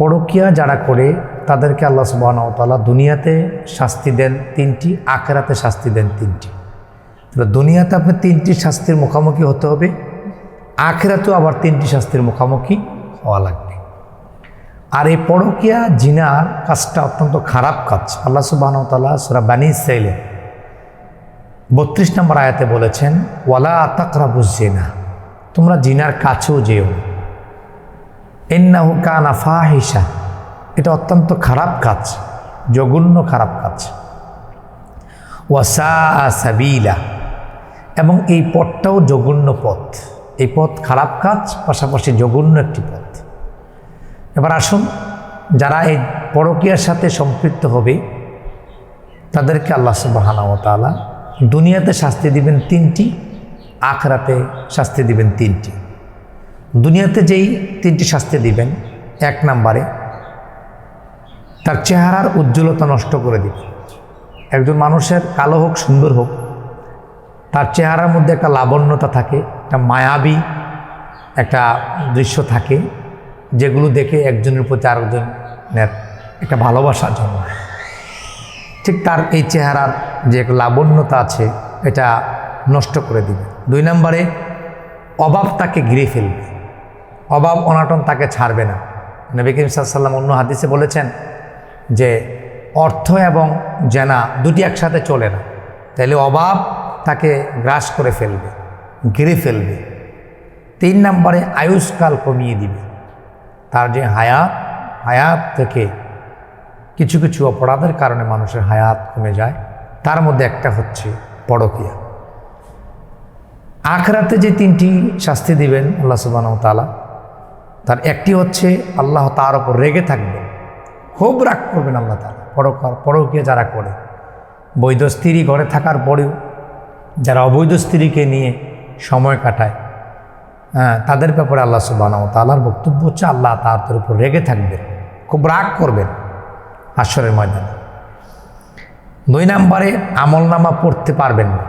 পরকিয়া যারা করে, তাদেরকে আল্লাহ সুবাহতাল্লাহ দুনিয়াতে শাস্তি দেন তিনটি, আখেরাতে শাস্তি দেন তিনটি। তাহলে দুনিয়াতে আপনি তিনটি শাস্তির মুখোমুখি হতে হবে, আখেরাতেও আবার তিনটি শাস্তির মুখোমুখি হওয়া লাগবে। আর এই পরকিয়া জিনার কাজটা অত্যন্ত খারাপ কাজ। আল্লাহ সুবাহতাল্লাহ সুরা বানি সাইলে বত্রিশ নম্বর আয়াতে বলেছেন, ওয়ালা আতাকরা বুঝছে না তোমরা জিনার কাছেও যেও না। এন্নাহু কানা ফাহিসা এটা অত্যন্ত খারাপ কাজ, জঘন্য খারাপ কাজ। ওয়াসা সাবিলা। এবং এই পথটাও জঘন্য পথ। এই পথ খারাপ কাজ, পাশাপাশি জঘন্য একটি পথ। এবার আসুন, যারা এই পরকীয়ার সাথে সম্পৃক্ত হবে, তাদেরকে আল্লাহ সুবাহানাওতালা দুনিয়াতে শাস্তি দিবেন তিনটি, আখরাতে শাস্তি দিবেন তিনটি। দুনিয়াতে যেই তিনটি শাস্তি দিবেন, এক নাম্বারে তার চেহারার উজ্জ্বলতা নষ্ট করে দিবে একজন মানুষের কালো হোক, সুন্দর হোক, তার চেহারার মধ্যে একটা লাবণ্যতা থাকে, একটা মায়াবী একটা দৃশ্য থাকে, যেগুলো দেখে একজনের প্রতি আরেকজনের একটা ভালোবাসার জন্য ঠিক তার এই চেহারার যে লাবণ্যতা আছে, এটা নষ্ট করে দিবে দুই নম্বরে অভাব তাকে ঘিরে ফেলবে। অভাব অনাটন তাকে ছাড়বে না। নবী করিম সাল্লাম অন্য হাদিসে বলেছেন যে, অর্থ এবং জেনা দুটি একসাথে চলে না। তাইলে অভাব তাকে গ্রাস করে ফেলবে, ঘিরে ফেলবে। তিন নম্বরে আয়ুষ্কাল কমিয়ে দিবে। তার যে হায়াত হায়াত থেকে কিছু কিছু অপরাধের কারণে মানুষের হায়াত কমে যায়। তার মধ্যে একটা হচ্ছে পরকিয়া। আখরাতে যে তিনটি শাস্তি দিবেন আল্লাহ সুবাহ তালা তার একটি হচ্ছে আল্লাহ তার ওপর রেগে থাকবে, খুব রাগ করবেন আল্লাহ তালা পরকার পরকীয় যারা করে। বৈধ স্ত্রী ঘরে থাকার পরেও যারা অবৈধ স্ত্রীকে নিয়ে সময় কাটায় হ্যাঁ তাদের ব্যাপারে আল্লাহ সুবাহ তালার বক্তব্য হচ্ছে আল্লাহ তাদের উপর রেগে থাকবেন, খুব রাগ করবেন হাস্যরের ময়দানে। দুই নম্বরে আমল নামা পড়তে পারবেন না।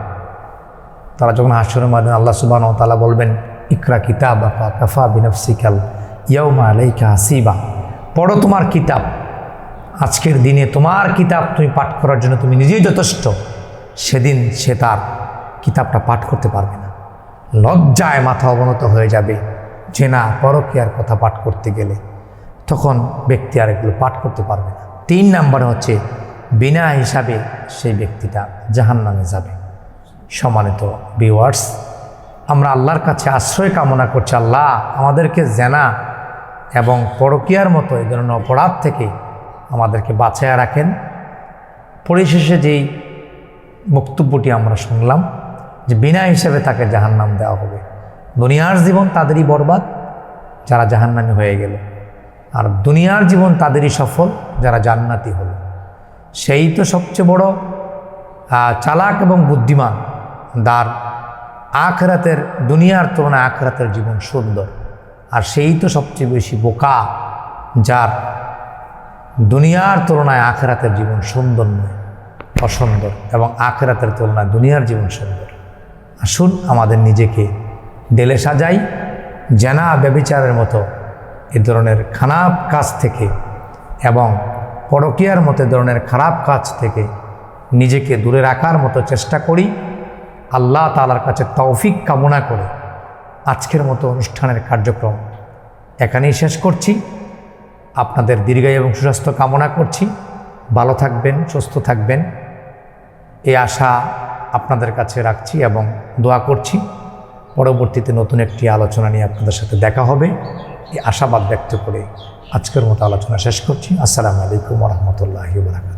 তারা যখন হাস্যরের ময়দানে আল্লাহ সুবাহ তালা বলবেন, ইকরা কিতাব আপা কাফা বিনফসিকাল ইয়ৌমা আলাইকা হাসিবা। পড়ো তোমার কিতাব। আজকের দিনে তোমার কিতাব তুমি পাঠ করার জন্য তুমি নিজেই যথেষ্ট। সেদিন সে তার কিতাবটা পাঠ করতে পারবে না। লজ্জায় মাথা অবনত হয়ে যাবে যে না পরকীয়ার কথা পাঠ করতে গেলে। তখন ব্যক্তি আর এগুলো পাঠ করতে পারবে না। তিন নাম্বার হচ্ছে, বিনা হিসাবে সেই ব্যক্তিটা জাহান নামে যাবে। সম্মানিত ভিওয়ার্স আমরা আল্লাহর কাছে আশ্রয় কামনা করছি, আল্লাহ আমাদেরকে জেনা এবং পরকিয়ার মতো এই ধরনের অপরাধ থেকে আমাদেরকে বাঁচাইয়া রাখেন। পরিশেষে যেই বক্তব্যটি আমরা শুনলাম, যে বিনা হিসেবে তাকে জাহান্নাম দেওয়া হবে। দুনিয়ার জীবন তাদেরই বরবাদ, যারা জাহান্নামি হয়ে গেল। আর দুনিয়ার জীবন তাদেরই সফল, যারা জান্নাতি হলো। সেই তো সবচেয়ে বড় চালাক এবং বুদ্ধিমান, দার আখরাতের, দুনিয়ার তুলনায় আখরাতের জীবন সুন্দর। আর সেই তো সবচেয়ে বেশি বোকা, যার দুনিয়ার তুলনায় আখরাতের জীবন সুন্দর নয়, অসুন্দর এবং আখরাতের তুলনায় দুনিয়ার জীবন সুন্দর। আসুন আমাদের নিজেকে ডেলে সাজাই, জেনা ব্যবিচারের মতো এ ধরনের খারাপ কাজ থেকে এবং পরকীয়ার মতো ধরনের খারাপ কাজ থেকে নিজেকে দূরে রাখার মতো চেষ্টা করি। আল্লাহ তালার কাছে তৌফিক কামনা করে আজকের মতো অনুষ্ঠানের কার্যক্রম এখানেই শেষ করছি। আপনাদের দীর্ঘায়ু এবং সুস্বাস্থ্য কামনা করছি। ভালো থাকবেন, সুস্থ থাকবেন। এই আশা আপনাদের কাছে রাখছি এবং দোয়া করছি। পরবর্তীতে নতুন একটি আলোচনা নিয়ে আপনাদের সাথে দেখা হবে। এই আশাবাদ ব্যক্ত করে আজকের মতো আলোচনা শেষ করছি। আসসালামু আলাইকুম রহমতুল্লাহ বারাকাত